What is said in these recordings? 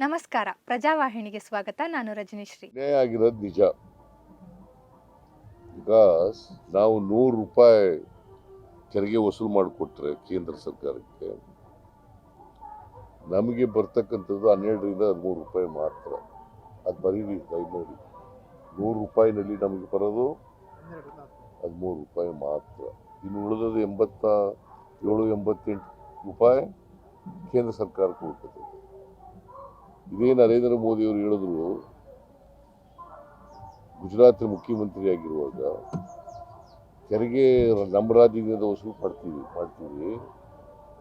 ನಮಸ್ಕಾರ. ಪ್ರಜಾವಾಹಿನಿಗೆ ಸ್ವಾಗತ. ನಾನು ರಜನೀಶ್ರೀ. ಆಗಿರೋದು ನಿಜ. ಬಿಕಾಸ್ ನಾವು ನೂರು ರೂಪಾಯಿ ತೆರಿಗೆ ವಸೂಲು ಮಾಡಿಕೊಟ್ರೆ ಕೇಂದ್ರ ಸರ್ಕಾರಕ್ಕೆ, ನಮಗೆ ಬರ್ತಕ್ಕಂಥದ್ದು ಹನ್ನೆರಡರಿಂದ ಹದಿಮೂರು ರೂಪಾಯಿ ಮಾತ್ರ. ಅದು ಬರೀರಿ ದಯಮಾಡಿ ನೂರು ರೂಪಾಯಿನಲ್ಲಿ ನಮಗೆ ಬರೋದು ಹದಿಮೂರು ರೂಪಾಯಿ ಮಾತ್ರ. ಇನ್ನು ಉಳಿದದ್ದು ಎಂಬತ್ತ ಏಳು, ಎಂಬತ್ತೆಂಟು ರೂಪಾಯಿ ಕೇಂದ್ರ ಸರ್ಕಾರಕ್ಕೆ ಹೋಗ್ತದೆ ಇದೇ ನರೇಂದ್ರ ಮೋದಿ ಅವರು ಹೇಳಿದ್ರು ಗುಜರಾತ್ ಮುಖ್ಯಮಂತ್ರಿ ಆಗಿರುವಾಗ ತೆರಿಗೆ ನಮ್ಮ ರಾಜ್ಯದಿಂದ ವಸೂಲು ಮಾಡ್ತೀವಿ ಮಾಡ್ತೀವಿ.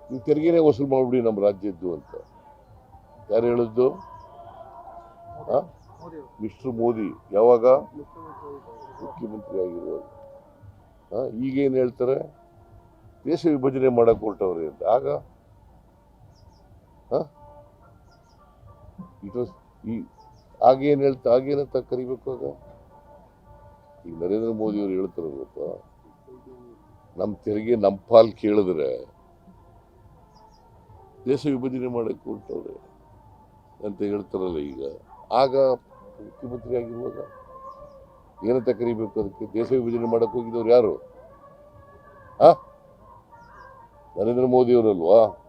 ನೀವು ತೆರಿಗೆನೇ ವಸೂಲು ಮಾಡಿಬಿಡಿ ನಮ್ಮ ರಾಜ್ಯದ್ದು ಅಂತ. ಯಾರು ಹೇಳಿದ್ದು? ಮಿಸ್ಟರ್ ಮೋದಿ. ಯಾವಾಗ? ಮುಖ್ಯಮಂತ್ರಿ ಆಗಿರುವಾಗ ಈಗೇನು ಹೇಳ್ತಾರೆ? ದೇಶ ವಿಭಜನೆ ಮಾಡಕ್ಕೆ ಹೊರಟವ್ರೆ ಅಂತ. ಆಗ? ಇಟ್ ವಾಸ್ ಈ ಆಗೇನು ಹೇಳ್ತಾ ಆಗೇನಂತ ಕರಿಬೇಕು ಆಗ? ಈಗ ನರೇಂದ್ರ ಮೋದಿ ಅವರು ಹೇಳ್ತಾರಲ್ಲಪ್ಪ ನಮ್ಮ ತೆರಿಗೆ ನಮ್ಮ ಪಾಲ್ ಕೇಳಿದ್ರೆ ದೇಶ ವಿಭಜನೆ ಮಾಡಕ್ಕೆ ಹೊರಟವ್ರೆ ಅಂತ ಹೇಳ್ತಾರಲ್ಲ ಈಗ. ಆಗ ಮುಖ್ಯಮಂತ್ರಿ ಆಗಿರುವಾಗ ಏನಂತ ಕರಿಬೇಕು ಅದಕ್ಕೆ? ದೇಶ ವಿಭಜನೆ ಮಾಡಕ್ಕೆ ಹೋಗಿದ್ದವ್ರು ಯಾರು? ಆ? ನರೇಂದ್ರ ಮೋದಿ ಅವರಲ್ವಾ? ಅವ್ರು